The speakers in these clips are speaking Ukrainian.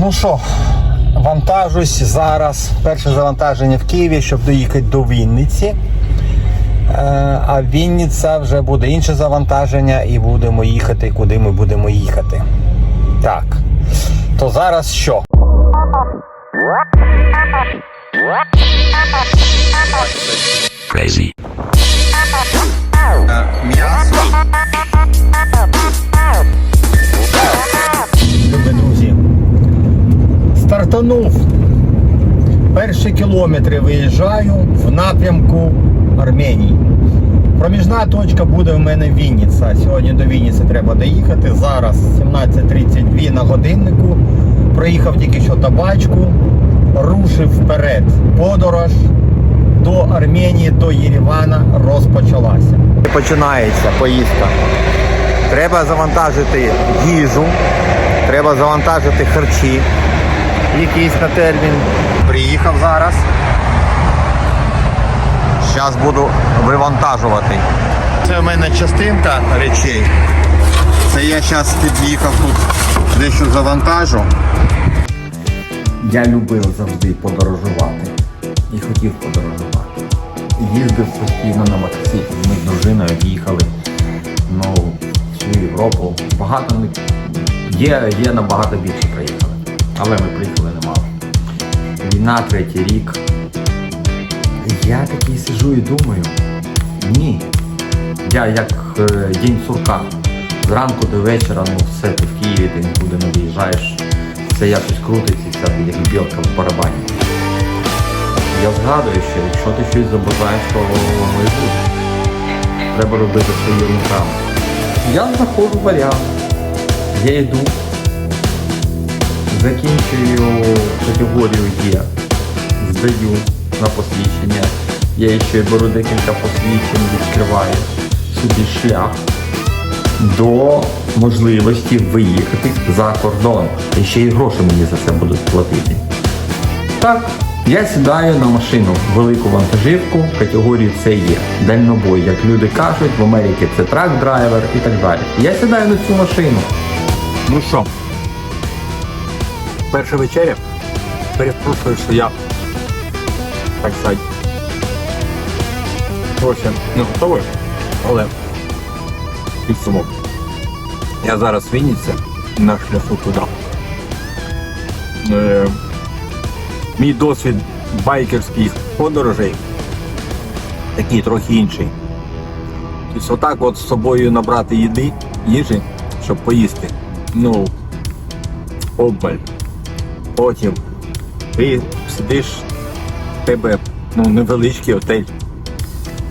ну що, вантажусь зараз. Перше завантаження в Києві, щоб доїхати до Вінниці. Е, А Вінниця вже буде інше завантаження і будемо їхати, куди ми будемо їхати. Так. То зараз що? Crazy. М'ясо. Стартанув. Перші кілометри виїжджаю в напрямку Арменії. Проміжна точка буде в мене Вінниця. Сьогодні до Вінниці треба доїхати. Зараз 17.32 на годиннику. Проїхав тільки що табачку, рушив вперед. Подорож до Арменії, до Єревана розпочалася. Починається поїздка. Треба завантажити їжу, треба завантажити харчі. Якийсь на термін. Приїхав зараз. Зараз буду вивантажувати. Це в мене частинка речей. Це я зараз під'їхав тут дещо завантажу. Я любив завжди подорожувати і хотів подорожувати. Їздив постійно на мотоциклі. Ми з дружиною їхали ну, всю Європу. Багато є, є набагато більше приїхали. Але ми приїхали немало. Війна, третій рік. Я такий сижу і думаю, ні. Я як е, день сурка. Зранку до вечора, ну все, ти в Києві, ти нікуди не виїжджаєш, все якось крутиться, вся ти як білка в барабані. Я згадую, що якщо ти щось забажаєш, то воно і буде. Треба робити свої руками. Я знаходжу варіант. Я йду, закінчую категорію Є, здаю на посвідчення. Я ще беру декілька посвідчень, відкриваю собі шлях до можливості виїхати за кордон. І ще й гроші мені за це будуть платити. Так, я сідаю на машину велику вантажівку категорії це є. Дальнобой, як люди кажуть, в Америці це трак-драйвер і так далі. Я сідаю на цю машину. Ну що, перша вечеря. Перепрошую, що я так сказати. Трохи не готовий, але підсумок. Я зараз в Вінниці на шляху туди. Е, мій досвід байкерських подорожей такий трохи інший. Тобто отак от з собою набрати їди, їжі, щоб поїсти. Ну, обмаль. Потім ти сидиш, в тебе ну, невеличкий отель.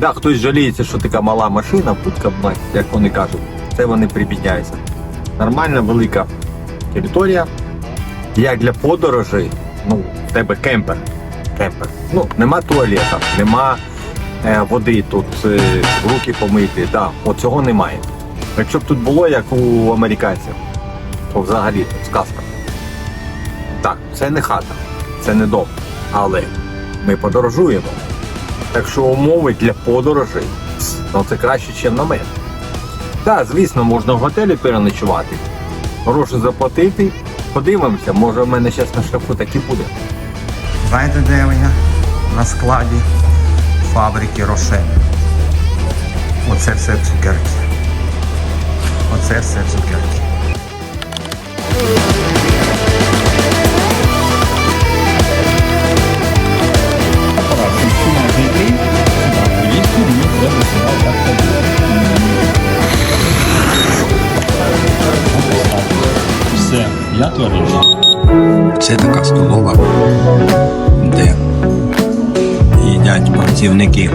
Да, хтось жаліється, що така мала машина, будка, як вони кажуть, це вони прибідняються. Нормальна велика територія. Як для подорожей, ну, в тебе кемпер. Кемпер. Ну, нема туалета, нема е, води тут, е, руки помити. Да, от цього немає. Якщо б тут було, як у американців, то взагалі тут сказка. Це не хата, це не дом. Але ми подорожуємо. Так що умови для подорожей ну, це краще, ніж намет. Так, звісно, можна в готелі переночувати, гроші заплатити. Подивимося, може в мене зараз на шляху так і буде. Знаєте, де я? На складі фабрики Рошен. Оце все цукерки. Оце все цукерки. Працівники.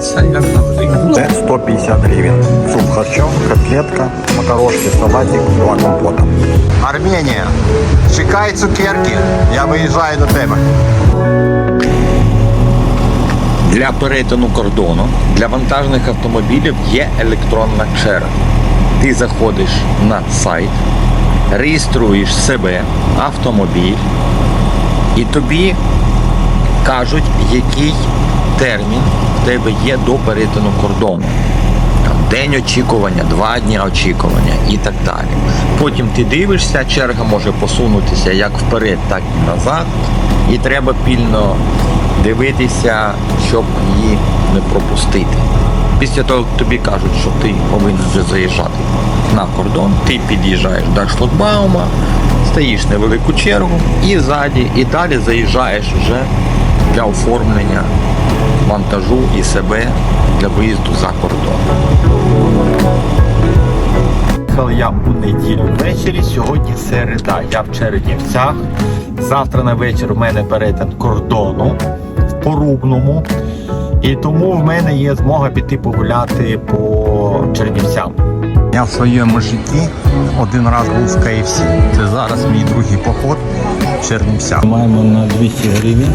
Це як завжди. Це 150 гривень. Суп харчом, котлетка, макарошки, салатик, два компота. Арменія, чекай цукерки, я виїжджаю до тебе. Для перетину кордону для вантажних автомобілів є електронна черга. Ти заходиш на сайт, реєструєш себе, автомобіль, і тобі кажуть, який термін в тебе є до перетину кордону. Там день очікування, два дні очікування і так далі. Потім ти дивишся, черга може посунутися як вперед, так і назад. І треба пільно дивитися, щоб її не пропустити. Після того, як тобі кажуть, що ти повинен вже заїжджати на кордон, ти під'їжджаєш до шлагбаума, стоїш невелику чергу і ззаді, і далі заїжджаєш вже для оформлення вантажу і себе для виїзду за кордон. Я у неділю ввечері, сьогодні середа. Я в Чернівцях. Завтра на вечір у мене перетин кордону в Порубному. І тому в мене є змога піти погуляти по Чернівцям. Я в своєму житті один раз був в КФС. Це зараз мій другий поход в Чернівця. Маємо на 200 гривень.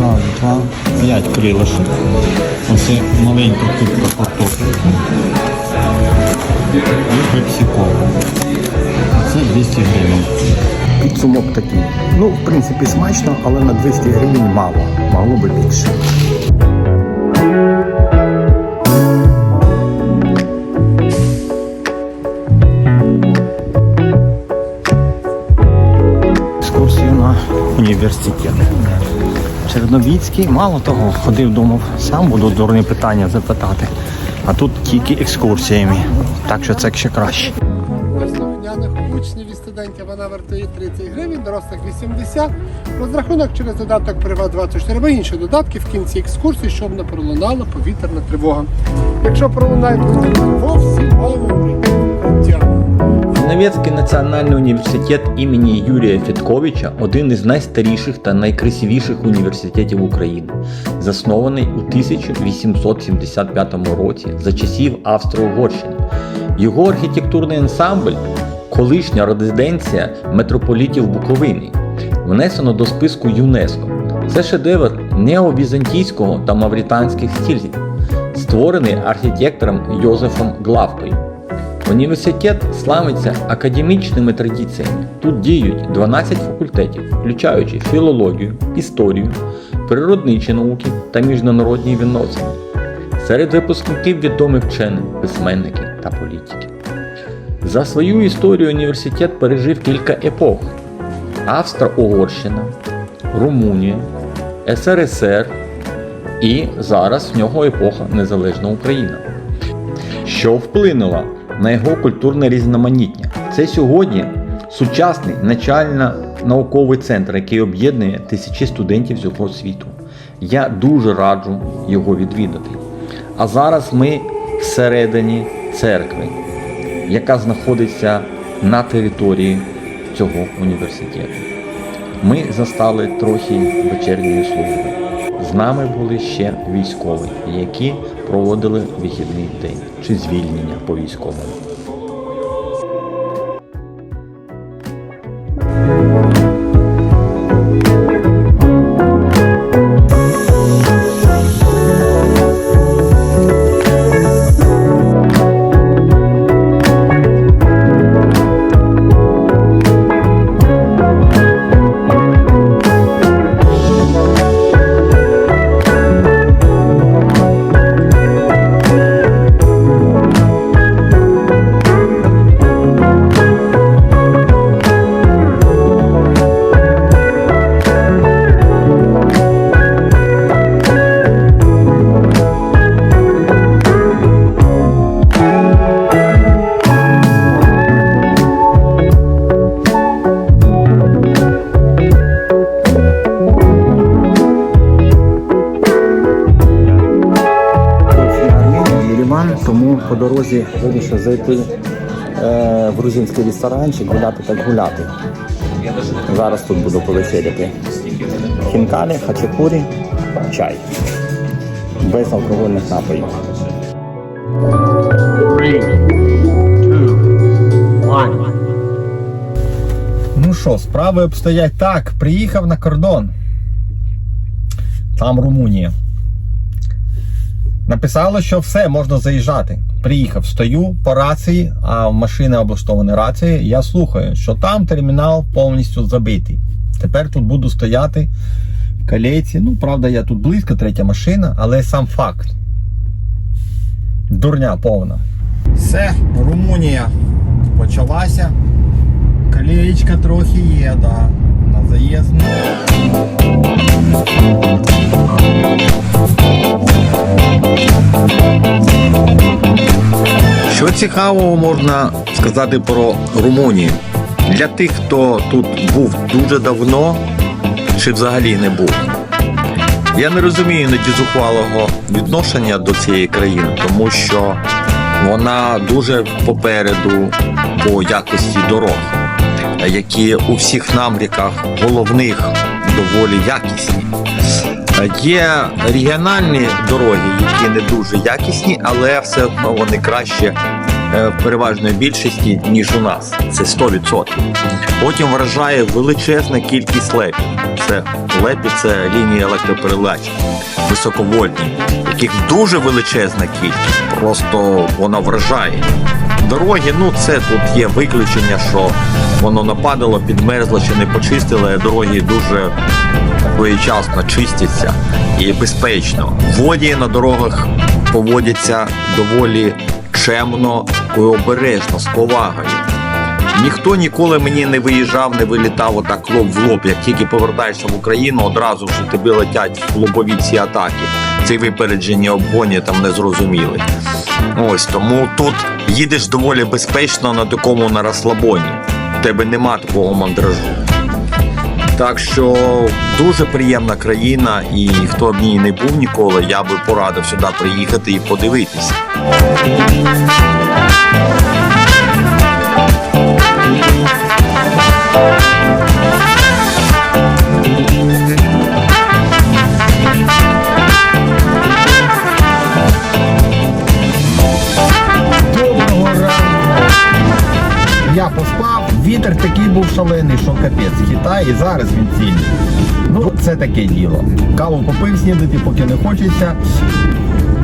Раз, два, п'ять крилишок. Оце маленька купка картоплі. І пепсикола. Це 200 гривень. Підсумок такий. Ну, в принципі, смачно, але на 200 гривень мало. Могло би більше. Університет. Черновіцький, мало того, ходив, думав, сам буду дурні питання запитати. А тут тільки екскурсіями. Так що це ще краще. Слухняних учнів і студентів вона вартує 30 гривень, дорослих 80. Розрахунок через додаток Приват 24 або інші додатки в кінці екскурсії, щоб не пролунала повітряна тривога. Якщо пролунає повітряна тривога, прийняття. Чернівецький національний університет імені Юрія Федьковича один із найстаріших та найкрасивіших університетів України, заснований у 1875 році за часів Австро-Угорщини. Його архітектурний ансамбль колишня резиденція митрополітів Буковини, внесено до списку ЮНЕСКО. Це шедевр неовізантійського та мавританських стилів, створений архітектором Йозефом Главкою. Університет славиться академічними традиціями. Тут діють 12 факультетів, включаючи філологію, історію, природничі науки та міжнародні відносини. Серед випускників відомі вчені, письменники та політики. За свою історію університет пережив кілька епох: Австро-Угорщина, Румунія, СРСР і зараз в нього епоха Незалежна Україна що вплинуло на його культурне різноманіття. Це сьогодні сучасний начально-науковий центр, який об'єднує тисячі студентів з усього світу. Я дуже раджу його відвідати. А зараз ми всередині церкви, яка знаходиться на території цього університету. Ми застали трохи вечірньої служби. З нами були ще військові, які проводили вихідний день чи звільнення по військовому. Єреван, тому по дорозі вирішив зайти е, в грузинський ресторанчик, гуляти так гуляти. Зараз тут буду повечеряти. Хінкалі, хачапурі, чай. Без алкогольних напоїв. Ну що, справи обстоять так. Приїхав на кордон. Там Румунія. Написало, що все, можна заїжджати. Приїхав, стою по рації, а в машини облаштовані рації. Я слухаю, що там термінал повністю забитий. Тепер тут буду стояти в колейці. Ну, правда, я тут близько, третя машина, але сам факт. Дурня повна. Все, Румунія почалася. Колеєчка трохи є, да. Заїзд. Що цікавого можна сказати про Румунію? Для тих, хто тут був дуже давно чи взагалі не був. Я не розумію іноді зухвалого відношення до цієї країни, тому що вона дуже попереду по якості дорог, які у всіх намріках головних доволі якісні. Є регіональні дороги, які не дуже якісні, але все одно вони краще е, в переважної більшості, ніж у нас. Це 100%. Потім вражає величезна кількість лепів. Це лепі це лінії електропередач високовольтні, яких дуже величезна кількість. Просто вона вражає. Дороги, ну це тут є виключення, що воно нападало, підмерзло чи не почистили. Дороги дуже своєчасно чистяться і безпечно. Водії на дорогах поводяться доволі чемно і обережно, з повагою. Ніхто ніколи мені не виїжджав, не вилітав отак лоб в лоб. Як тільки повертаєшся в Україну, одразу ж тобі летять лобові ці атаки. Ці випереджені обгоні там не зрозуміли. Ось тому тут їдеш доволі безпечно на такому на розслабоні. У тебе нема такого мандражу. Так що дуже приємна країна, і хто в ній не був ніколи, я би порадив сюди приїхати і подивитися. Доброго шалений, що капець хитає, і зараз він цільний. Ну, це таке діло. Каву попив снідати, поки не хочеться.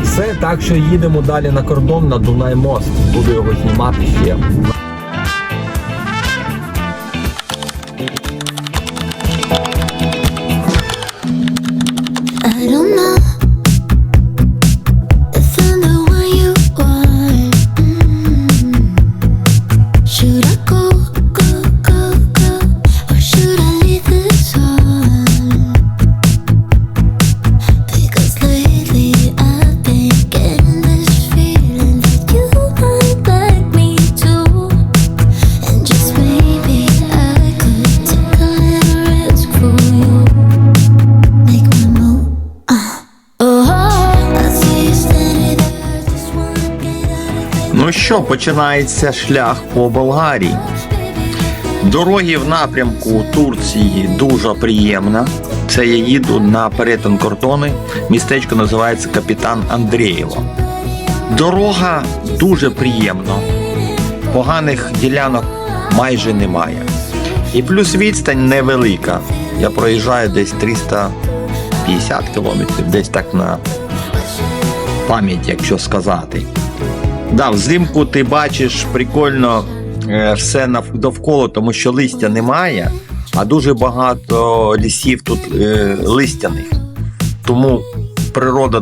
Все, так що їдемо далі на кордон на Дунай мост. Буду його знімати ще. Що, починається шлях по Болгарії. Дороги в напрямку Турції дуже приємна. Це я їду на перетин кордони. Містечко називається Капітан Андрієво. Дорога дуже приємна. Поганих ділянок майже немає. І плюс відстань невелика. Я проїжджаю десь 350 кілометрів, десь так на пам'ять, якщо сказати. Да, взимку ти бачиш прикольно е, все довкола, тому що листя немає, а дуже багато лісів тут е, листяних. Тому природа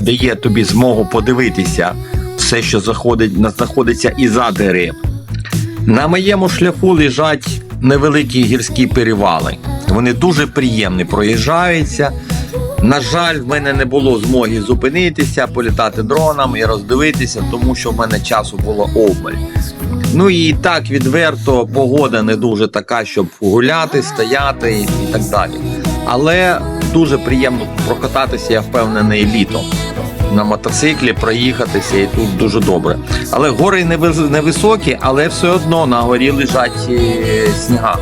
дає тобі змогу подивитися все, що заходить, знаходиться і за дерев. На моєму шляху лежать невеликі гірські перевали. Вони дуже приємні, проїжджаються. На жаль, в мене не було змоги зупинитися, політати дроном і роздивитися, тому що в мене часу було обмаль. Ну і так відверто погода не дуже така, щоб гуляти, стояти і так далі. Але дуже приємно прокататися, я впевнений, літом. На мотоциклі проїхатися і тут дуже добре. Але гори не вис- невисокі, але все одно на горі лежать е, сніга.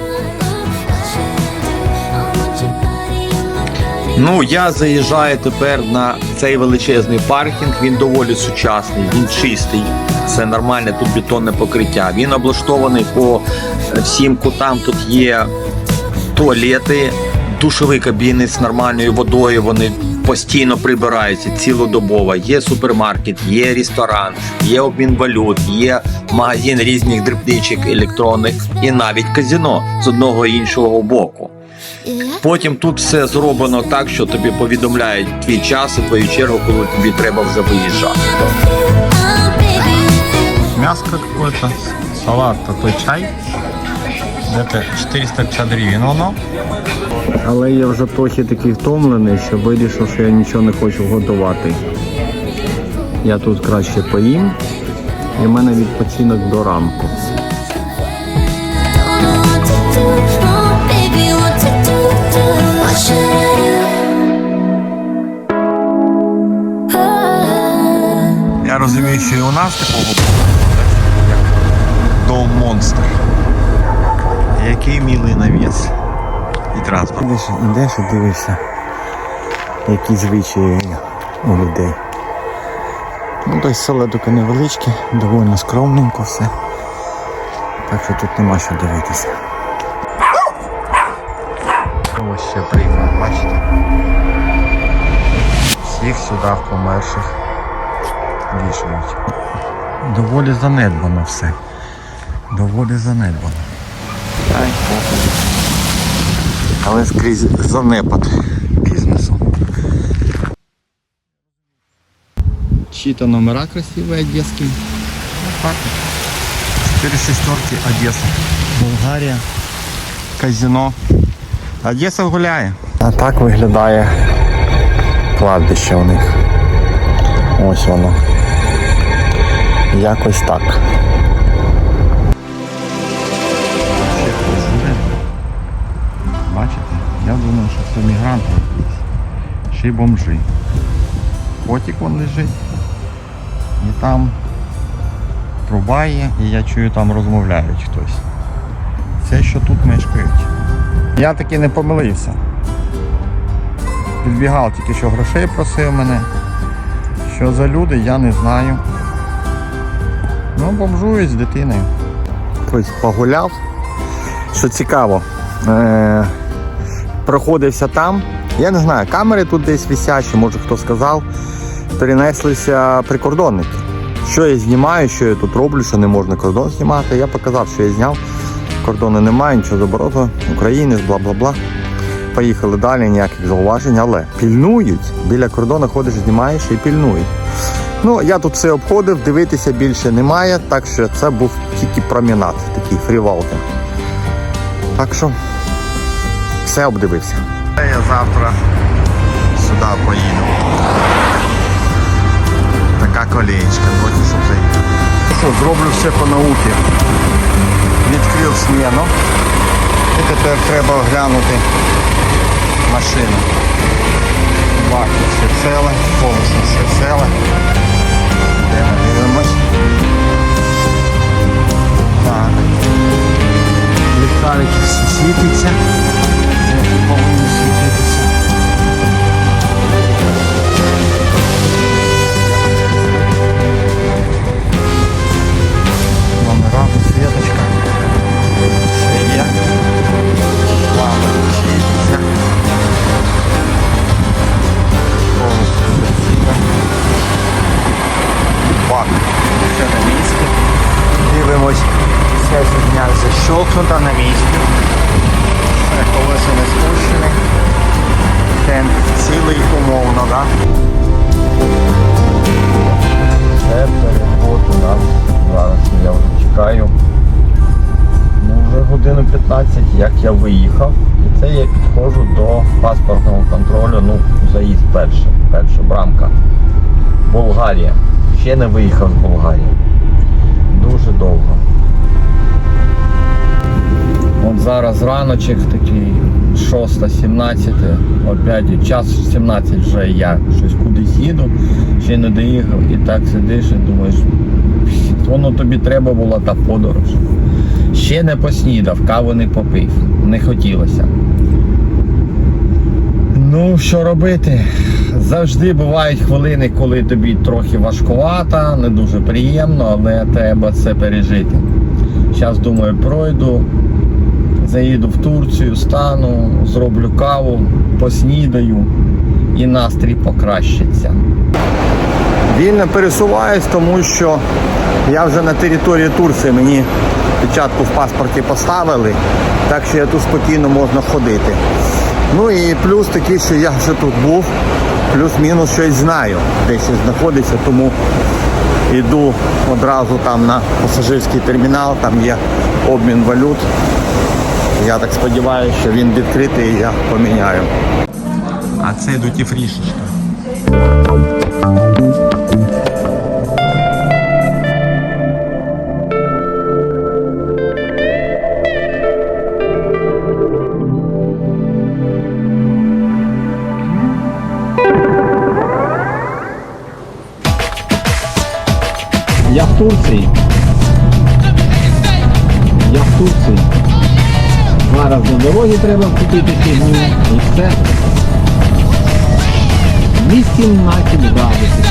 Ну, я заїжджаю тепер на цей величезний паркінг. Він доволі сучасний, він чистий. Це нормальне тут бетонне покриття. Він облаштований по всім кутам. Тут є туалети, душові кабіни з нормальною водою. Вони постійно прибираються цілодобово. Є супермаркет, є ресторан, є обмін валют, є магазин різних дрібничок електронних і навіть казино з одного іншого боку. Потім тут все зроблено так, що тобі повідомляють твій час і твою чергу, коли тобі треба вже виїжджати. Мяско какое-то, салат, такой чай. Где-то 450 гривен воно. Але я вже трохи такий втомлений, що вирішив, що я нічого не хочу готувати. Я тут краще поїм, і в мене відпочинок до ранку. Я розумію, що і у нас такого як Дом монстр. Який милий навіс. І транспорт. Ідеш, ідеш і дивишся, які звичаї у людей. Ну, той село таке невеличке, доволі скромненько все. Так що тут нема що дивитися. Ось ще приїхав, бачите? Всіх сюди в померших вішають. Доволі занедбано все. Доволі занедбано. Ай. Але скрізь занепад бізнесу. Чьи-то номера красивые одесские. Четыре шестерки Одесса. Болгарія. Казино. Одеса гуляє. А так виглядає кладбище у них. Ось воно. Якось так. Бачите? Я думаю, що це мігранти якісь. Ще й бомжи. Котик вон лежить. І там труба є, і я чую, там розмовляють хтось. Це що тут мешкають. Я таки не помилився. Підбігав тільки що грошей просив мене. Що за люди, я не знаю. Ну, бомжують з дитиною. Хтось погуляв. Що цікаво, е- проходився там. Я не знаю, камери тут десь висячі, може хто сказав. Перенеслися прикордонники. Що я знімаю, що я тут роблю, що не можна кордон знімати. Я показав, що я зняв. Кордону немає, нічого заборонено. Українець, бла бла бла. Поїхали далі, ніяких зауважень, але пільнують. Біля кордону ходиш, знімаєш і пільнують. Ну, я тут все обходив, дивитися більше немає, так що це був тільки промінат, такий фрівалки. Так що все обдивився. Я завтра сюди поїду. Така колеєчка, трохи щоб заїхати. Що, зроблю все по науці. Відкрив смену. І тепер треба оглянути машину. Баки все ціле, повністю все ціле. Йдемо дивимось. Так. Ліхтарики всі світяться. Є. Бак. Все на місці. Дивимось. Вся фігня на місці. Колеса не спущені. Переход у нас. Зараз я вже чекаю. Вже годину 15, як я виїхав. І це я підходжу до паспортного контролю. Ну, заїзд перший, перша брамка. Болгарія. Ще не виїхав з Болгарії. Дуже довго. От зараз раночок такий 6-17, опять час 17 вже я щось кудись їду, ще не доїхав і так сидиш і думаєш, воно тобі треба була та подорож. Ще не поснідав, каву не попив, не хотілося. Ну, що робити? Завжди бувають хвилини, коли тобі трохи важкувато, не дуже приємно, але треба це пережити. Зараз думаю, пройду, заїду в Турцію, стану, зроблю каву, поснідаю і настрій покращиться. Вільно пересуваюсь, тому що я вже на території Турції, мені Печатку в паспорті поставили, так що я тут спокійно можна ходити. Ну і плюс такий, що я вже тут був, плюс-мінус щось знаю, де що знаходиться, тому йду одразу там на пасажирський термінал, там є обмін валют. Я так сподіваюся, що він відкритий і я поміняю. А це дутіфрішечка. Я в Турції. Я в Турції. Зараз до дороги треба купити фігню і все. 18 градусів.